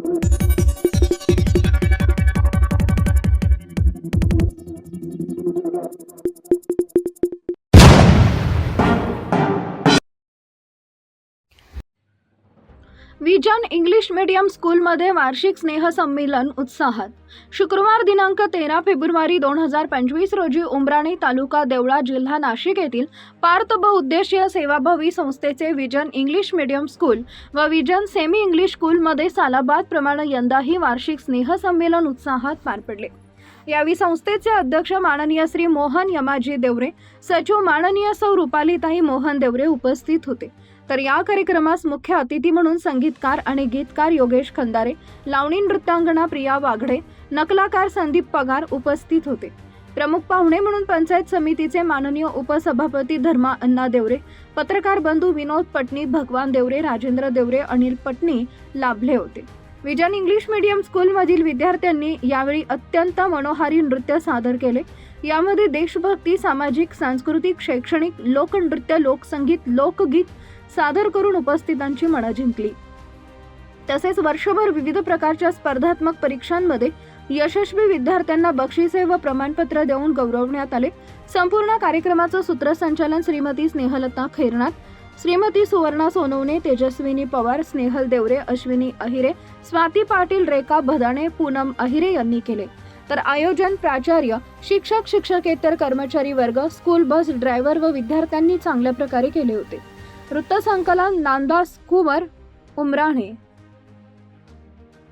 thank you Vision English medium स्कूलमध्ये वार्षिक स्नेहसंमेलन उत्साहात. शुक्रवार दिनांक तेरा फेब्रुवारी दोन हजार पंचवीस रोजी उमराणी तालुका देवळा जिल्हा नाशिक येथील पार्थ बहुउद्देशीय सेवाभावी संस्थेचे विजन इंग्लिश मीडियम स्कूल व विजन सेमी इंग्लिश स्कूलमध्ये सालाबाद प्रमाणे यंदाही वार्षिक स्नेहसंमेलन उत्साहात पार पडले. यावेळी संस्थेचे अध्यक्ष माननीय श्री मोहन यमाजी देवरे सचिव माननीय सौ रुपालीताई मोहन देवरे उपस्थित होते. तर या कार्यक्रमास मुख्य अतिथी म्हणून संगीतकार आणि गीतकार योगेश खंदारे लावणी नृत्यांगना प्रिया वाघडे नकलाकार संदीप पगार उपस्थित होते. प्रमुख पाहुणे म्हणून पंचायत समितीचे माननीय उपसभापती धर्मा अण्णा देवरे पत्रकार बंधू विनोद पटणी भगवान देवरे राजेंद्र देवरे अनिल पटणी लाभले होते. विजन इंग्लिश मीडियम स्कूलमधील विद्यार्थ्यांनी यावेळी अत्यंत मनोहारी नृत्य सादर केले. यामध्ये देशभक्ती सामाजिक सांस्कृतिक शैक्षणिक लोकनृत्य लोकसंगीत लोकगीत सादर करून उपस्थितांची मनं जिंकली. तसेच वर्षभर विविध प्रकारच्या स्पर्धात्मक परीक्षांमध्ये यशस्वी विद्यार्थ्यांना बक्षिसे व प्रमाणपत्र देऊन गौरवण्यात आले. संपूर्ण कार्यक्रमाचं सूत्रसंचालन श्रीमती स्नेहलता खैरनाथ श्रीमती सुवर्णा सोनवणे तेजस्विनी पवार स्नेहल देवरे अश्विनी अहिरे स्वाती पाटील रेखा भदाणे पूनम अहिरे यांनी केले. तर आयोजन प्राचार्य शिक्षक शिक्षकेतर कर्मचारी वर्ग स्कूल बस ड्रायव्हर व विद्यार्थ्यांनी चांगल्या प्रकारे केले होते. वृत्तसंकलन नांदास कुवर उमराणे.